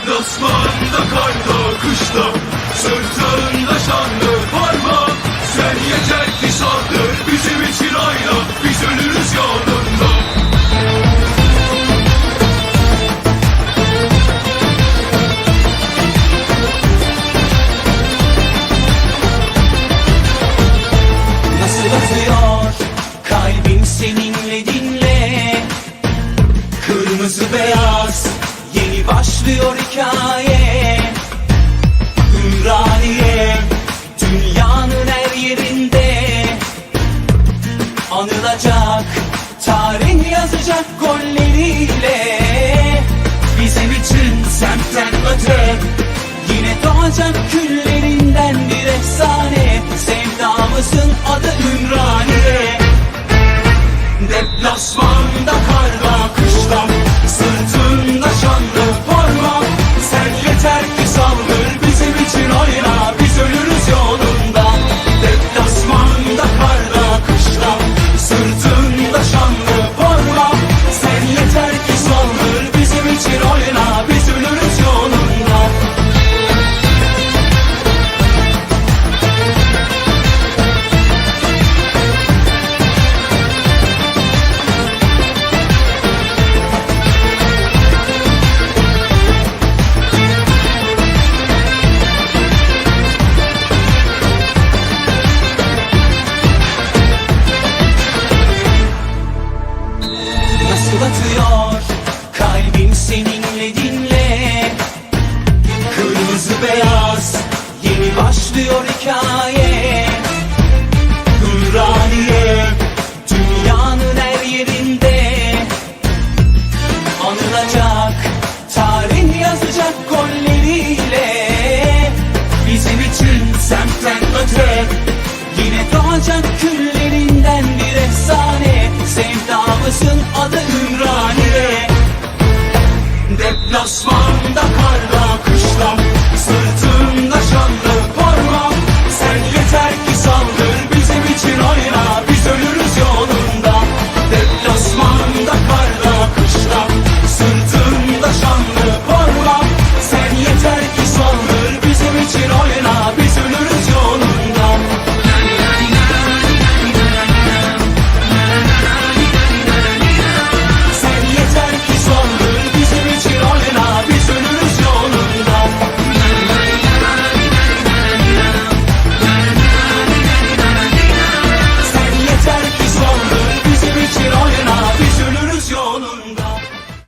Deplasmanda karda kışta Sırtında şanlı parma. Sen yeter ki saldır Bizim için ayna Biz ölürüz yolunda Nasıl atıyor? Kalbim seninle dinle. Kırmızı beyaz yeni başlıyor hikaye. Ümraniye dünyanın her yerinde. Anılacak tarih yazacak golleriyle. Bizim için semtten öte Yine doğacak küllerinden bir efsane. Sevdamızın adı Ümraniye. Deplasmanda doğacak küllerinden bir efsane. Sevdamızın adı Ümraniye Deplasmanda karda kışla